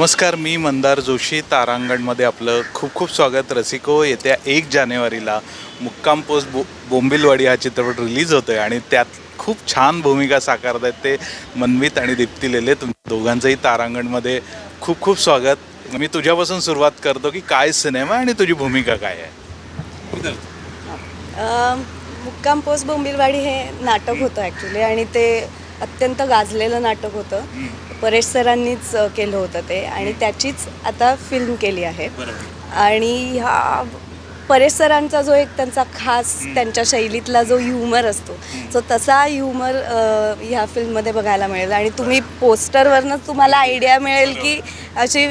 नमस्कार मी मंदार जोशी. तारांगणमध्ये आपलं खूप खूप स्वागत. रसिको येत्या एक जानेवारीला मुक्काम पोस्ट बो बोंबिलवाडी हा चित्रपट रिलीज होतो आहे आणि त्यात खूप छान भूमिका साकारत आहेत ते मनमित आणि दीप्ती लेले. तुम दोघांचंही तारांगणमध्ये खूप खूप स्वागत. मी तुझ्यापासून सुरुवात करतो की काय सिनेमा आणि तुझी भूमिका काय आहे? मुक्काम पोस्ट बोंबिलवाडी हे नाटक होतं ॲक्च्युली आणि ते अत्यंत गाजलेलं नाटक होतं. परेश सरांनीच केलं होतं ते आणि त्याचीच आता फिल्म केली आहे. आणि ह्या परेश सरांचा जो एक त्यांचा खास त्यांच्या शैलीतला जो ह्युमर असतो सो तसा ह्युमर ह्या फिल्ममध्ये बघायला मिळेल. आणि तुम्ही पोस्टरवरनंच तुम्हाला आयडिया मिळेल की अशी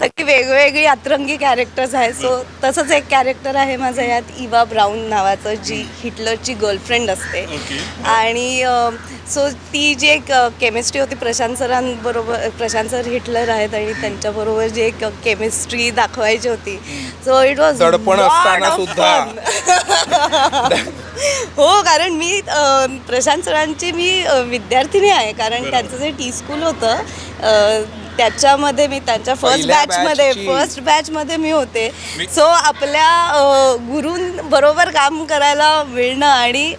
सगळी वेगवेगळी अतरंगी कॅरेक्टर्स आहेत. सो तसंच एक कॅरेक्टर आहे माझं यात इवा ब्राऊन नावाचं जी हिटलरची गर्लफ्रेंड असते. आणि सो ती जी एक केमिस्ट्री होती प्रशांत सरांबरोबर प्रशांत सर हिटलर आहेत आणि त्यांच्याबरोबर जी एक केमिस्ट्री दाखवायची होती. सो इट वॉज असताना सुद्धा. हो कारण मी प्रशांत सरांची मी विद्यार्थिनी आहे. कारण त्यांचं जे टी स्कूल होतं त्याच्यामध्ये मी त्यांच्या फर्स्ट पहिल्या बॅचमध्ये batchची. फर्स्ट बॅचमध्ये मी होते. सो आपल्या अ, गुरूंबरोबर काम करायला मिळणं आणि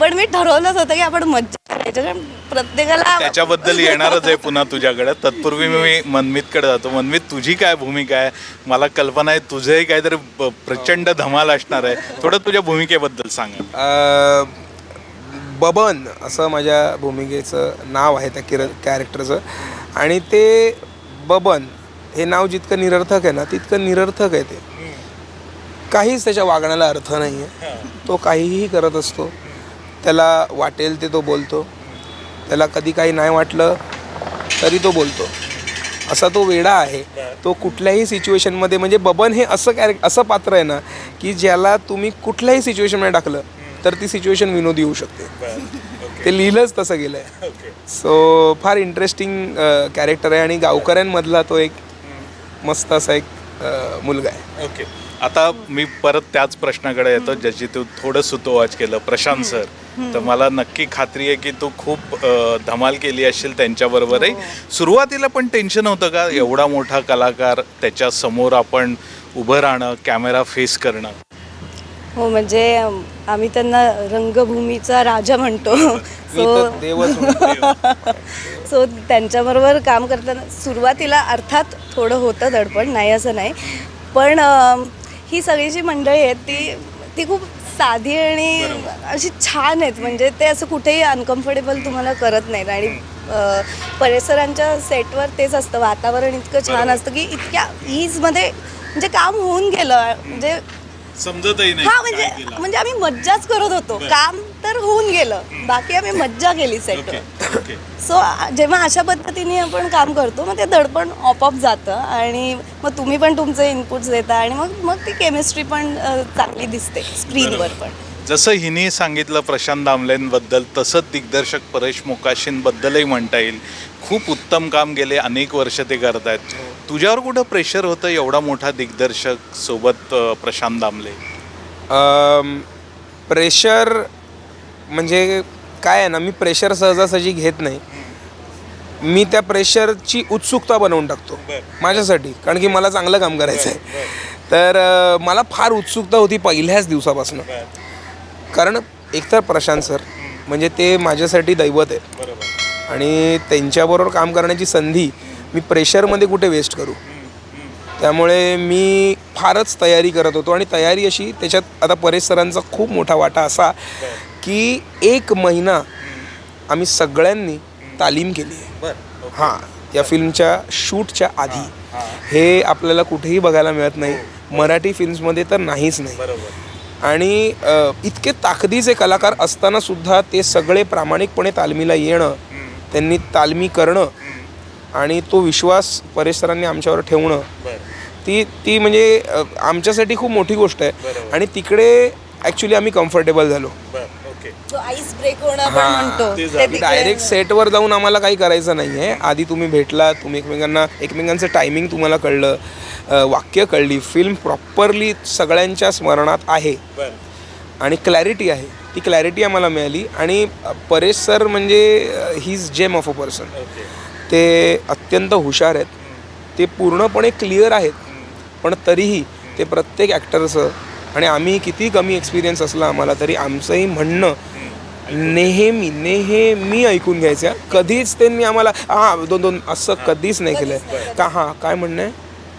पण मी ठरवलंच होतं की आपण मज्जा करायची. कारण प्रत्येकाला त्याच्याबद्दल येणारच आहे पुन्हा तुझ्याकडे. तत्पूर्वी मी मनमितकडे जातो. मनमित तुझी काय भूमिका आहे? मला कल्पना आहे तुझंही काहीतरी ब- प्रचंड धमाल असणार आहे. थोडं तुझ्या भूमिकेबद्दल सांग. अं, बबन असं माझ्या भूमिकेचं नाव आहे त्या किर कॅरेक्टरचं आणि ते बबन हे नाव जितकं निरर्थक आहे ना तितकं निरर्थक आहे ते. काहीच त्याच्या वागण्याला अर्थ नाही आहे तो काहीही करत असतो. त्याला वाटेल ते तो बोलतो. त्याला कधी काही नाही वाटलं तरी तो बोलतो. असा तो वेडा आहे. तो कुठल्याही सिच्युएशनमध्ये म्हणजे बबन हे असं कॅरेक्ट असं पात्र आहे ना की ज्याला तुम्ही कुठल्याही सिच्युएशनमध्ये टाकलं तर ती सिच्युएशन विनोदी होऊ शकते. ते लिहिलंच तसं गेलं आहे सो फार इंटरेस्टिंग कॅरेक्टर आहे आणि गावकऱ्यांमधला तो एक मस्त असा एक अ, मुलगा आहे. ओके. आता मी परत त्याच प्रश्नाकडे येतो ज्याची तू थोडं सुतोवाच केलं प्रशांत सर. तर मला नक्की खात्री आहे की तू खूप अ, धमाल केली असेल त्यांच्याबरोबरही. सुरुवातीला पण टेन्शन होतं का? एवढा मोठा कलाकार त्याच्यासमोर आपण उभं राहणं कॅमेरा फेस करणं? हो म्हणजे आम्ही त्यांना रंगभूमीचा राजा म्हणतो. सो. सो त्यांच्याबरोबर काम करताना सुरुवातीला अर्थात थोडं होतं दडपण नाही असं नाही. पण ही सगळी जी मंडळी आहेत ती ती खूप साधी आणि अशी छान आहेत. म्हणजे ते असं कुठेही अनकम्फर्टेबल तुम्हाला करत नाहीत. आणि परिसरांच्या सेटवर तेच असतं. वातावरण इतकं छान असतं की इतक्या ईजमध्ये म्हणजे काम होऊन गेलं. म्हणजे समजतही हा म्हणजे म्हणजे आम्ही मज्जाच करत होतो. काम तर होऊन गेलं. बाकी आम्ही मज्जा केली सेटवर ओके सो जेव्हा अशा पद्धतीने आपण काम करतो मग ते दडपण ऑपअप जातं आणि मग तुम्ही पण तुमचे इनपुट्स देता आणि मग मग ती केमिस्ट्री पण अ, चांगली दिसते स्क्रीनवर पण. जसं हिने सांगितलं प्रशांत दामलेंबद्दल तसंच दिग्दर्शक परेश मोकाशींबद्दलही म्हणता येईल. खूप उत्तम काम गेले अनेक वर्ष ते करत आहेत तुझ्यावर कुठं प्रेशर होतं एवढा मोठा दिग्दर्शक सोबत प्रशांत दामले? प्रेशर म्हणजे काय आहे ना मी प्रेशर सहजासहजी घेत नाही. मी त्या प्रेशरची उत्सुकता बनवून टाकतो माझ्यासाठी. कारण की मला चांगलं काम करायचं आहे तर मला फार उत्सुकता होती पहिल्याच दिवसापासून. कारण एकतर प्रशांत सर म्हणजे ते माझ्यासाठी दैवत आहेत आणि त्यांच्याबरोबर काम करण्याची संधी मी प्रेशरमध्ये कुठे वेस्ट करू? त्यामुळे मी फारच तयारी करत होतो आणि तयारी अशी त्याच्यात आता परेश सरांचा खूप मोठा वाटा असा की एक महिना आम्ही सगळ्यांनी तालीम केली आहे. हां या फिल्मच्या शूटच्या आधी. हे आपल्याला कुठेही बघायला मिळत नाही. मराठी फिल्म्समध्ये तर नाहीच नाही. आणि इतके ताकदीचे कलाकार असताना सुद्धा ते सगळे प्रामाणिकपणे तालमीला येणं त्यांनी तालमी करणं आणि तो विश्वास परेश सरांनी आमच्यावर ठेवणं ती ती म्हणजे आमच्यासाठी खूप मोठी गोष्ट आहे. आणि तिकडे ॲक्च्युली आम्ही कम्फर्टेबल झालो. जो आईस ब्रेक होणं आपण म्हणतो ते तिकडे- डायरेक्ट सेटवर जाऊन आम्हाला काही करायचं नाही आहे आधी तुम्ही भेटला तुम्ही एकमेकांना एकमेकांचं टायमिंग तुम्हाला कळलं. अ, वाक्य कळली. फिल्म प्रॉपरली सगळ्यांच्या स्मरणात आहे. आणि क्लॅरिटी आहे. ती क्लॅरिटी आम्हाला मिळाली. आणि अ, परेश सर म्हणजे he is gem of a person ते अत्यंत हुशार आहेत. ते पूर्णपणे क्लिअर आहेत. पण तरीही ते प्रत्येक ॲक्टरचं आणि आम्ही किती कमी एक्सपिरियन्स असला आम्हाला तरी आमचंही म्हणणं नेहमी नेहमी ऐकून घ्यायचं कधीच त्यांनी आम्हाला हां दोन दोन असं कधीच नाही केलं का हां काय म्हणणं आहे?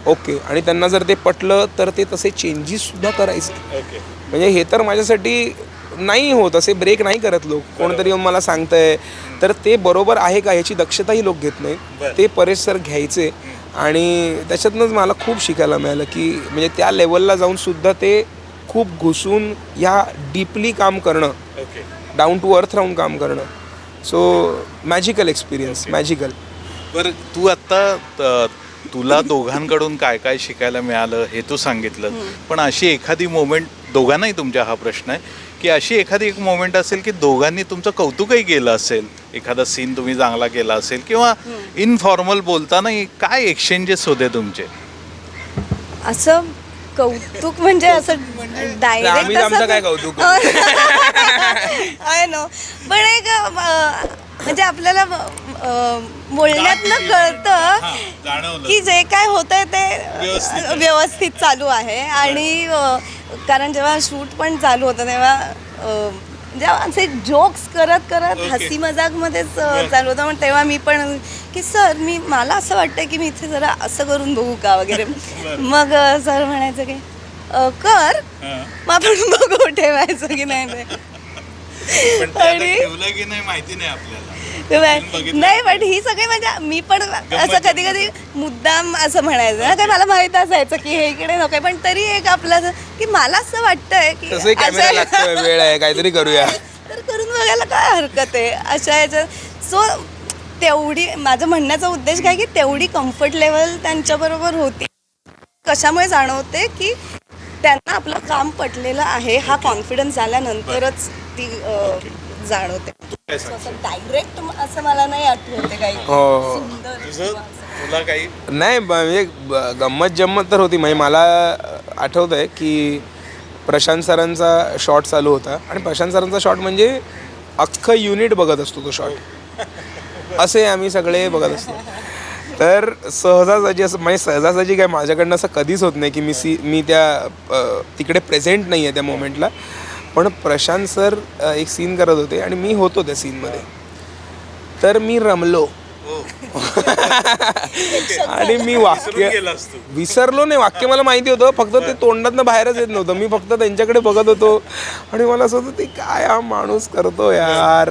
ओके. आणि त्यांना जर ते पटलं तर ते तसे चेंजेससुद्धा करायचे. ओके. म्हणजे हे तर माझ्यासाठी नाही होत असे ब्रेक नाही करत लोक. कोणतरी येऊन मला सांगतंय. तर ते बरोबर आहे का याची दक्षताही लोक घेत नाहीत. ते परेश सर घ्यायचे आणि त्याच्यातनंच मला खूप शिकायला मिळालं की म्हणजे त्या लेवलला जाऊन सुद्धा ते खूप घुसून ह्या डीपली काम करणं. ओके डाऊन टू अर्थ राहून काम करणं. सो मॅजिकल एक्सपिरियन्स मॅजिकल बरं तू आत्ता तुला दोघांकडून काय काय शिकायला मिळालं हे तू सांगितलं. पण अशी एखादी मोमेंट दोघांनाही तुमच्या हा प्रश्न आहे की अशी एखादी एक मोमेंट असेल की दोघांनी तुमचं कौतुकही केलं असेल. एखादा सीन तुम्ही चांगला केला असेल किंवा इनफॉर्मल बोलताना काय एक्सचेंजेस होते तुमचे? असं कौतुक म्हणजे असं आम्ही डायरेक्ट आमचं काय कौतुक. आय नो पण एक अं, म्हणजे आपल्याला अं, बोलण्यातनं कळतं की जे काय होतंय ते व्यवस्थित चालू आहे. आणि अं, कारण जेव्हा शूट पण चालू होतं तेव्हा अं, जेव्हा असे जोक्स करत करत हसी मजाकमध्येच अं, चालू होतं. पण तेव्हा मी पण की सर मी मला असं वाटतं की मी इथे जरा असं करून बघू का वगैरे. मग सर म्हणायचं की "अं, कर. मग आपण बघू ठेवायचं की नाही ते. पण ते आता आणि- ठेवलं की नाही माहिती नाही आपल्याला. नाही पण ही सगळी म्हणजे मी पण असं कधी कधी मुद्दाम असं म्हणायचं. ना काय मला माहीत असायचं की हे इकडे नको पण तरी एक आपलं की मला असं वाटतंय की तसंही कॅमेरा असं- लागतोय वेळ आहे काहीतरी करूया. तर करून बघायला काय हरकत आहे? अशा ह्याच्यात सो तेवढी माझं म्हणण्याचा उद्देश काय की तेवढी कम्फर्ट लेवल त्यांच्याबरोबर होती. कशामुळे जाणवते की त्यांना आपलं काम पटलेलं आहे हा कॉन्फिडन्स आल्यानंतरच ती अं, जाणवते. डायरेक्ट असं मला नाही आठवते काही. हो. सुंदर. तुझं तुला काही नाही ब- म्हणजे ब- गंमत जम्मत तर होती. म्हणजे मला आठवत आहे की प्रशांत सरांचा शॉट चालू होता. आणि प्रशांत सरांचा शॉट म्हणजे अख्खं युनिट बघत असतो तो शॉट असे आम्ही सगळे बघत असतो. तर सहजासहजी असं म्हणजे सहजासहजी काय माझ्याकडनं असं कधीच होत नाही की मी सी मी त्या अ, तिकडे प्रेझेंट नाही आहे त्या मोमेंटला पण प्रशांत सर एक सीन करत होते आणि मी होतो त्या सीनमध्ये तर मी रमलो. आणि मी वाक्य विसरलो नाही वाक्य मला माहिती होतं फक्त ते तोंडातनं बाहेरच येत नव्हतं. मी फक्त त्यांच्याकडे बघत होतो. आणि मला असं होतं ते काय हा माणूस करतो यार.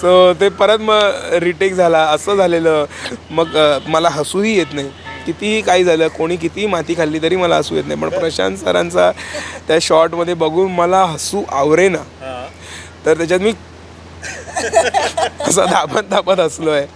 सो ते परत मग रिटेक झाला. असं झालेलं. मग मला हसूही येत नाही. कितीही काही झालं कोणी कितीही माती खाल्ली तरी मला हसू येत नाही. पण प्रशांत सरांचा त्या शॉर्टमध्ये बघून मला हसू आवरेना तर त्याच्यात मी असं दाबत दाबत हसलो आहे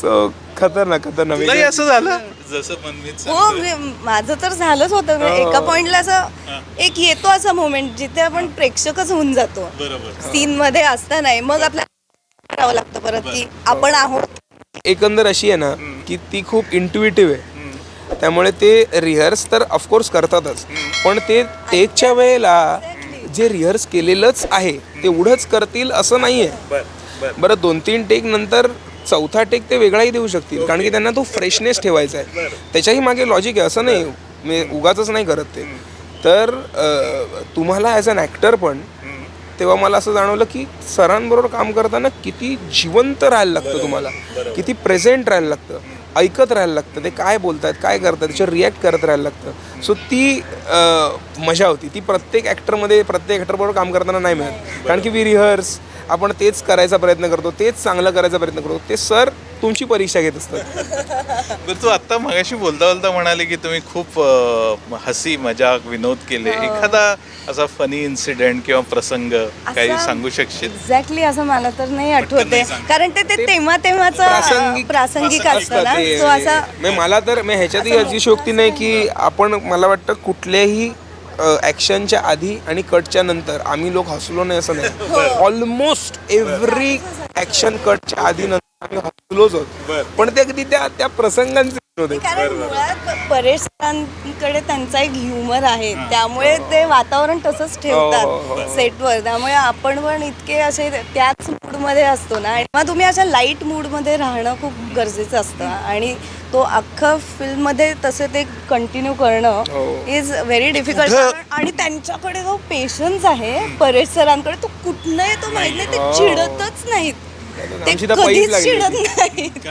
सो खतरनाक खतरनाक. तुलाही असं झालं? जसं मनमीत हो मी- माझं तर झालंच होतं. म्हणजे एका पॉइंटला असं एक येतो असा मोमेंट जिथे आपण प्रेक्षकच होऊन जातो. बरोबर. सीन मध्ये असता नाही मग आपल्याला करावं लागतं परत की आपण आहोत. एकंदर अशी आहे ना की ती खूप इंट्युएटिव्ह आहे. त्यामुळे ते रिहर्स तर ऑफकोर्स करतातच. पण ते टेकच्या वेळेला जे रिहर्स केलेलंच आहे तेवढंच करतील असं नाही आहे बर. दोन तीन टेक नंतर चौथा टेक ते वेगळाही देऊ शकतील. कारण की त्यांना तो फ्रेशनेस ठेवायचा आहे. त्याच्याही मागे लॉजिक आहे. असं नाही मी उगाच नाही करत ते. तर तुम्हाला ॲज अन ॲक्टर पण तेव्हा मला असं जाणवलं की सरांबरोबर काम करताना किती जिवंत राहायला लागतं तुम्हाला. किती प्रेझेंट राहायला लागतं. ऐकत राहायला लागतं. ते काय बोलतात काय करतात त्याच्यावर रिॲक्ट करत राहायला लागतं. सो ती मजा होती. ती प्रत्येक ॲक्टरमध्ये प्रत्येक ॲक्टरबरोबर काम करताना नाही मिळत. कारण की वी रिहर्स आपण तेच करायचा प्रयत्न करतो तेच चांगलं करायचा प्रयत्न करतो. ते सर तुमची परीक्षा घेत असतात. बरं तू आत्ता मगाशी बोलता बोलता म्हणाले की तुम्ही खूप हसी मजाक विनोद केले. एखादा असा फनी इन्सिडेंट किंवा प्रसंग काही सांगू शकशील? एक्झॅक्टली असं मला तर नाही आठवते. कारण ते ते तेव्हा तेव्हाच प्रासंगिक प्रासंगिक असतं मला तर मी ह्याच्यातही अतिशयोक्ती नाही की आपण मला वाटतं कुठल्याही ॲक्शनच्या आधी आणि कटच्या नंतर. आम्ही लोक हसलो नाही असं नाही. ऑलमोस्ट एव्हरी ॲक्शन कटच्या आधी नंतर आम्ही हसलोच होत. पण ते अगदी त्या त्या प्रसंगांचे होते. कारण मुळात परेश सरांकडे त्यांचा एक ह्युमर आहे. त्यामुळे ते वातावरण तसंच हो, ठेवतात सेटवर त्यामुळे आपण पण इतके असे त्याच मूडमध्ये असतो ना. आणि मग तुम्ही अशा लाइट मूडमध्ये राहणं खूप गरजेचं असतं. आणि तो अख्खं फिल्ममध्ये तसे ते कंटिन्यू करणं. इज व्हेरी डिफिकल्ट आणि त्यांच्याकडे जो पेशन्स आहे परेश सरांकडे तो कुठनं येतो माहीत नाही ते हो. चिडतच नाहीत. ते कधीच चिडत. नाहीत.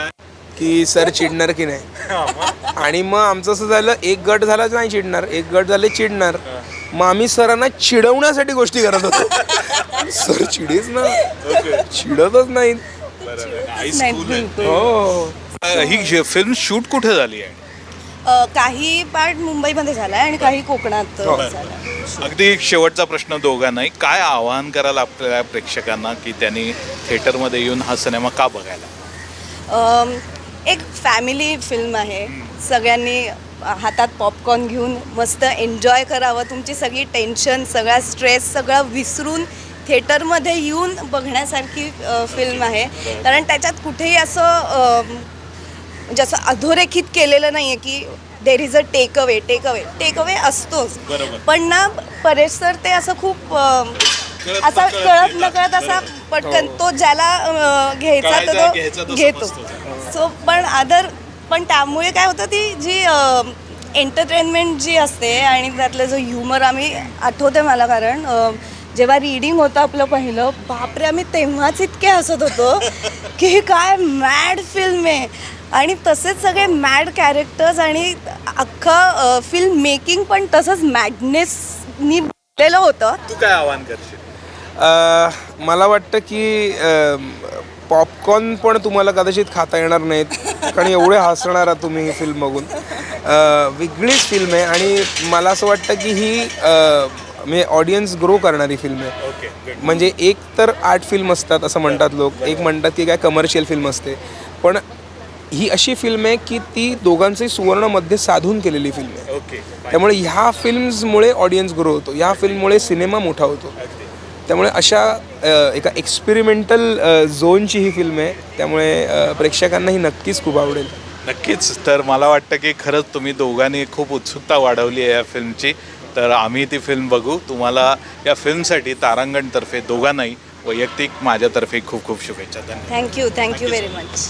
की सर चिडणार की नाही? आणि मग आमचं असं झालं एक गट झाला नाही चिडणार एक गट झाले चिडणार. मग आम्ही सरांना चिडवण्यासाठी गोष्टी करत होतो. सर चिडेच ना. चिडतच नाहीत. नाही हो. ही फिल्म शूट कुठे झाली आहे? अ, काही पार्ट मुंबईमध्ये झालाय आणि काही कोकणात हो. झालाय. अगदी एक शेवटचा प्रश्न दोघांनाही काय आवाहन कराल आपल्या प्रेक्षकांना की त्यांनी थिएटरमध्ये येऊन हा सिनेमा का बघायला? अम, एक फॅमिली फिल्म आहे. सगळ्यांनी हातात पॉपकॉर्न घेऊन मस्त एन्जॉय करावं. तुमची सगळी टेन्शन सगळा स्ट्रेस सगळं विसरून थिएटरमध्ये येऊन बघण्यासारखी अ, फिल्म आहे. कारण त्याच्यात कुठेही असं अम, म्हणजे असं अधोरेखित केलेलं नाही आहे की there is a take away take away take away असतोच बरोबर. पण ना परेश सर ते असं खूप अम, कळत असा नकळत कळत घेतात. नकळत असा पटकन हो. तो ज्याला अं, घ्यायचा कळायचा, तर घ्यायचा तो तो घेतो समजतो. सो पण अदर पण त्यामुळे काय होतं ती जी एंटरटेनमेंट जी असते आणि त्यातलं जो ह्युमर आम्ही आठवते मला कारण अं, जेव्हा रिडिंग होतं आपलं पहिलं बापरे आम्ही तेव्हाच इतके हसत होतो की काय मॅड फिल्म आहे आणि तसेच सगळे मॅड कॅरेक्टर्स आणि अख्खं फिल्म मेकिंग पण तसंच मॅडनेसनी बनलेलं होतं. तू काय आवाहन करशील? अ, मला वाटतं की पॉपकॉर्न पण तुम्हाला कदाचित खाता येणार नाहीत कारण एवढे हसणार आहात तुम्ही ही फिल्म बघून. अ, वेगळीच फिल्म आहे आणि मला असं वाटतं की ही अ, म्हणजे ऑडियन्स ग्रो करणारी फिल्म आहे. ओके म्हणजे एक तर आर्ट फिल्म असतात असं म्हणतात लोक एक म्हणतात की काय कमर्शियल फिल्म असते. पण ही अशी फिल्म आहे की ती दोघांचंही सुवर्णमध्ये साधून केलेली फिल्म आहे. ओके त्यामुळे ह्या फिल्म्समुळे ऑडियन्स ग्रो होतो. ह्या फिल्ममुळे सिनेमा मोठा होतो. त्यामुळे अशा एका एक्सपेरिमेंटल झोनची ही फिल्म आहे. त्यामुळे प्रेक्षकांना ही नक्कीच खूप आवडेल. नक्कीच. तर मला वाटतं की खरंच तुम्ही दोघांनी खूप उत्सुकता वाढवली आहे या फिल्मची तर आम्ही ती फिल्म बघू. तुम्हाला या फिल्मसाठी तारांगणतर्फे दोघांनाही वैयक्तिक माझ्यातर्फे खूप खूप शुभेच्छा. धन्यवाद. Thank you thank you very much